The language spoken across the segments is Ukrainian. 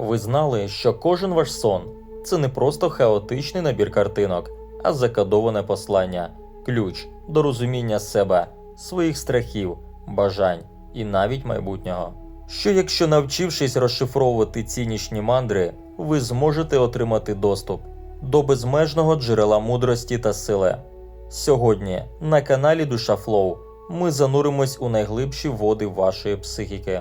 Ви знали, що кожен ваш сон це не просто хаотичний набір картинок, а закодоване послання, ключ до розуміння себе, своїх страхів, бажань і навіть майбутнього. Що якщо навчившись розшифровувати ці нічні мандри, ви зможете отримати доступ до безмежного джерела мудрості та сили. Сьогодні на каналі Душа Флоу ми зануримось у найглибші води вашої психіки,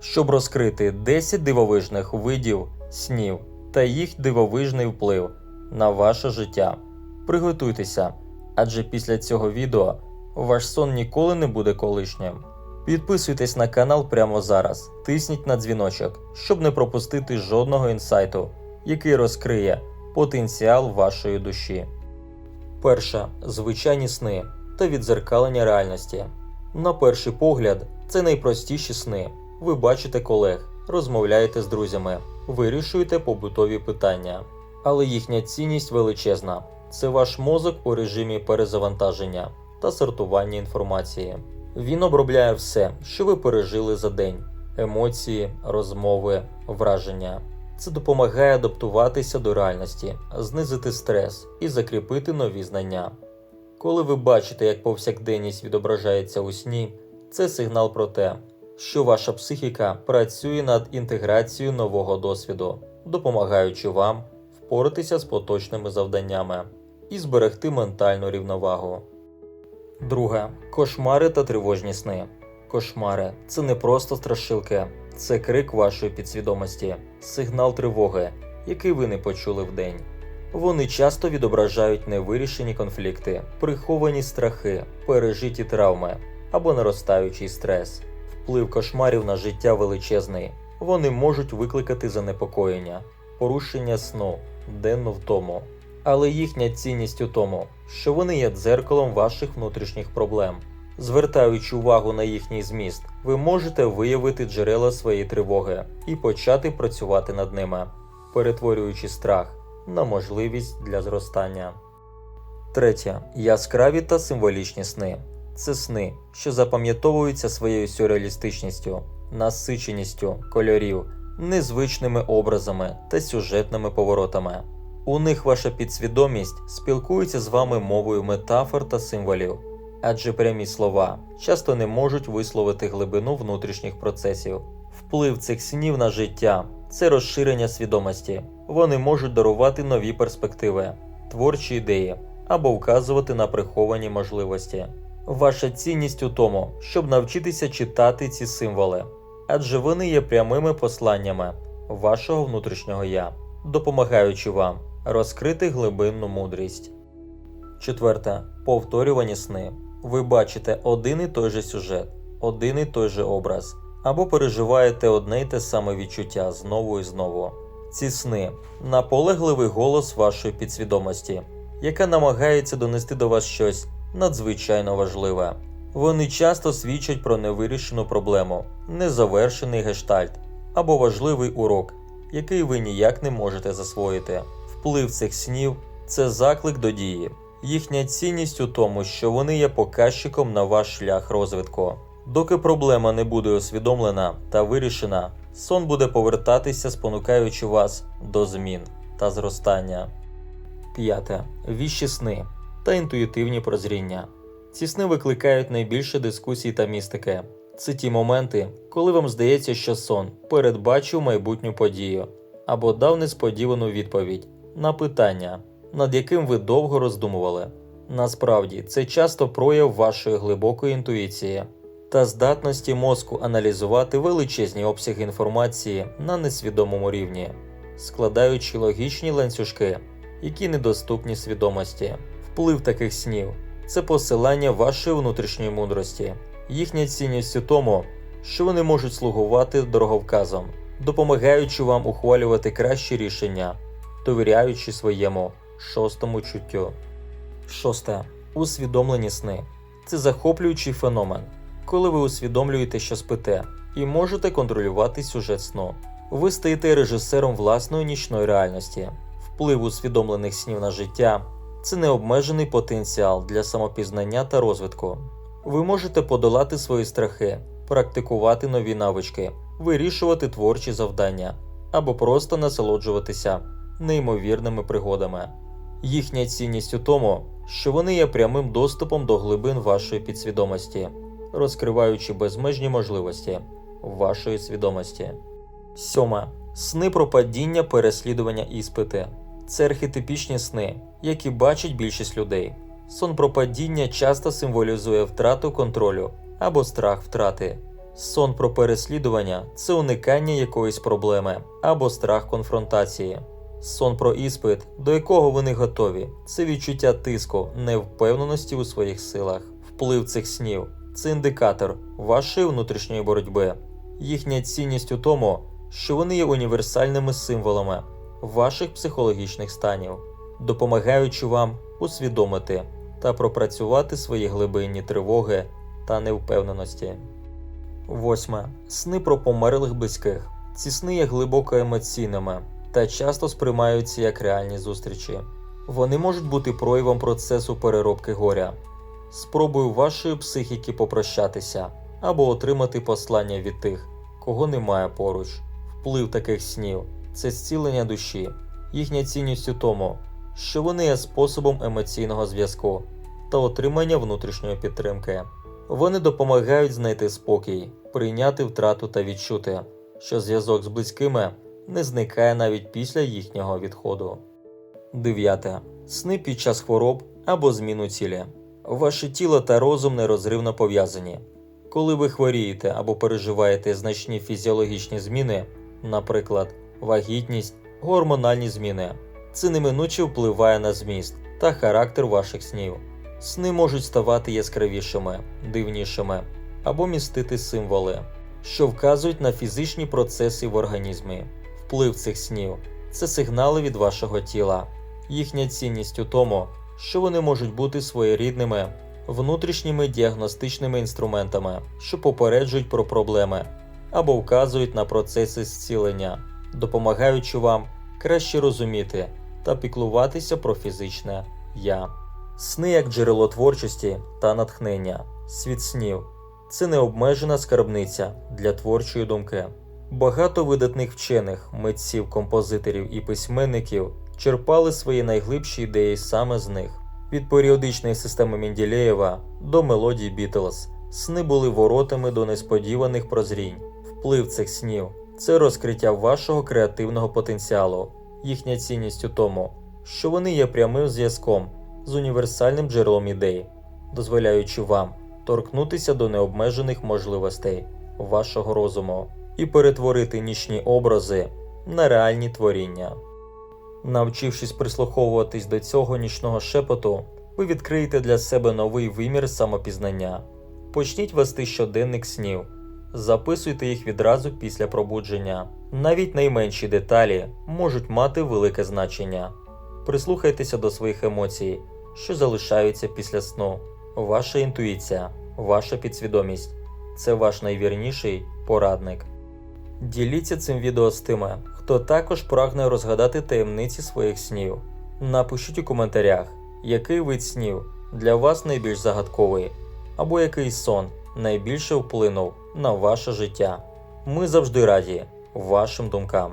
щоб розкрити 10 дивовижних видів снів та їх дивовижний вплив на ваше життя. Приготуйтеся, адже після цього відео ваш сон ніколи не буде колишнім. Підписуйтесь на канал прямо зараз, тисніть на дзвіночок, щоб не пропустити жодного інсайту, який розкриє потенціал вашої душі. Перше звичайні сни та відзеркалення реальності. На перший погляд, це найпростіші сни. Ви бачите колег, розмовляєте з друзями, вирішуєте побутові питання. Але їхня цінність величезна. Це ваш мозок у режимі перезавантаження та сортування інформації. Він обробляє все, що ви пережили за день: емоції, розмови, враження. Це допомагає адаптуватися до реальності, знизити стрес і закріпити нові знання. Коли ви бачите, як повсякденність відображається у сні, це сигнал про те, що ваша психіка працює над інтеграцією нового досвіду, допомагаючи вам впоратися з поточними завданнями і зберегти ментальну рівновагу. Друге кошмари та тривожні сни. Кошмари це не просто страшилки, це крик вашої підсвідомості, сигнал тривоги, який ви не почули вдень. Вони часто відображають невирішені конфлікти, приховані страхи, пережиті травми або наростаючий стрес. Вплив кошмарів на життя величезний. Вони можуть викликати занепокоєння, порушення сну, денну втому. Але їхня цінність у тому, що вони є дзеркалом ваших внутрішніх проблем. Звертаючи увагу на їхній зміст, ви можете виявити джерела своєї тривоги і почати працювати над ними, перетворюючи страх на можливість для зростання. Третє. Яскраві та символічні сни. Це сни, що запам'ятовуються своєю сюрреалістичністю, насиченістю кольорів, незвичними образами та сюжетними поворотами. У них ваша підсвідомість спілкується з вами мовою метафор та символів, адже прямі слова часто не можуть висловити глибину внутрішніх процесів. Вплив цих снів на життя це розширення свідомості. Вони можуть дарувати нові перспективи, творчі ідеї або вказувати на приховані можливості. Ваша цінність у тому, щоб навчитися читати ці символи, адже вони є прямими посланнями вашого внутрішнього я, допомагаючи вам розкрити глибинну мудрість. Четверте. Повторювані сни. Ви бачите один і той же сюжет, один і той же образ, або переживаєте одне й те саме відчуття знову і знову. Ці сни наполегливий голос вашої підсвідомості, яка намагається донести до вас щось надзвичайно важливе. Вони часто свідчать про невирішену проблему, незавершений гештальт або важливий урок, який ви ніяк не можете засвоїти. Вплив цих снів це заклик до дії. Їхня цінність у тому, що вони є показчиком на ваш шлях розвитку. Доки проблема не буде усвідомлена та вирішена, сон буде повертатися, спонукаючи вас до змін та зростання. П'яте. Віщі сни та інтуїтивні прозріння. Ці сни викликають найбільше дискусій та містики. Це ті моменти, коли вам здається, що сон передбачив майбутню подію або дав несподівану відповідь на питання, над яким ви довго роздумували. Насправді, це часто прояв вашої глибокої інтуїції та здатності мозку аналізувати величезні обсяги інформації на несвідомому рівні, складаючи логічні ланцюжки, які недоступні свідомості. Вплив таких снів це посилання вашої внутрішньої мудрості, їхня цінність у тому, що вони можуть слугувати дороговказом, допомагаючи вам ухвалювати кращі рішення, довіряючи своєму шостому чуттю. Шосте. Усвідомлені сни. Це захоплюючий феномен, коли ви усвідомлюєте, що спите, і можете контролювати сюжет сну. Ви стаєте режисером власної нічної реальності. Вплив усвідомлених снів на життя це необмежений потенціал для самопізнання та розвитку. Ви можете подолати свої страхи, практикувати нові навички, вирішувати творчі завдання або просто насолоджуватися неймовірними пригодами. Їхня цінність у тому, що вони є прямим доступом до глибин вашої підсвідомості, розкриваючи безмежні можливості вашої свідомості. Сьоме. Сни про падіння, переслідування іспити. Це архетипічні сни, які бачить більшість людей. Сон про падіння часто символізує втрату контролю або страх втрати. Сон про переслідування це уникання якоїсь проблеми або страх конфронтації. Сон про іспит, до якого ви не готові, це відчуття тиску, невпевненості у своїх силах. Вплив цих снів це індикатор вашої внутрішньої боротьби. Їхня цінність у тому, що вони є універсальними символами ваших психологічних станів, допомагаючи вам усвідомити та пропрацювати свої глибинні тривоги та невпевненості. Восьме. Сни про померлих близьких. Ці сни є глибоко емоційними та часто сприймаються як реальні зустрічі. Вони можуть бути проявом процесу переробки горя, спробою вашої психіки попрощатися або отримати послання від тих, кого немає поруч. Вплив таких снів це зцілення душі, їхня цінність у тому, що вони є способом емоційного зв'язку та отримання внутрішньої підтримки. Вони допомагають знайти спокій, прийняти втрату та відчути, що зв'язок з близькими не зникає навіть після їхнього відходу. 9. Сни під час хвороб або зміну цілі. Ваше тіло та розум нерозривно пов'язані. Коли ви хворієте або переживаєте значні фізіологічні зміни, наприклад, вагітність, гормональні зміни, це неминуче впливає на зміст та характер ваших снів. Сни можуть ставати яскравішими, дивнішими або містити символи, що вказують на фізичні процеси в організмі. Вплив цих снів це сигнали від вашого тіла. Їхня цінність у тому, що вони можуть бути своєрідними внутрішніми діагностичними інструментами, що попереджують про проблеми або вказують на процеси зцілення, допомагаючи вам краще розуміти та піклуватися про фізичне я. Сни як джерело творчості та натхнення, світ снів це необмежена скарбниця для творчої думки. Багато видатних вчених, митців, композиторів і письменників черпали свої найглибші ідеї саме з них. Від періодичної системи Менділеєва до мелодій Бітлз сни були воротами до несподіваних прозрінь. Вплив цих снів це розкриття вашого креативного потенціалу, їхня цінність у тому, що вони є прямим зв'язком з універсальним джерелом ідей, дозволяючи вам торкнутися до необмежених можливостей вашого розуму і перетворити нічні образи на реальні творіння. Навчившись прислуховуватись до цього нічного шепоту, ви відкриєте для себе новий вимір самопізнання. Почніть вести щоденник снів, записуйте їх відразу після пробудження. Навіть найменші деталі можуть мати велике значення. Прислухайтеся до своїх емоцій, що залишаються після сну. Ваша інтуїція, ваша підсвідомість це ваш найвірніший порадник. Діліться цим відео з тими, хто також прагне розгадати таємниці своїх снів. Напишіть у коментарях, який вид снів для вас найбільш загадковий, або який сон найбільше вплинув на ваше життя. Ми завжди раді вашим думкам.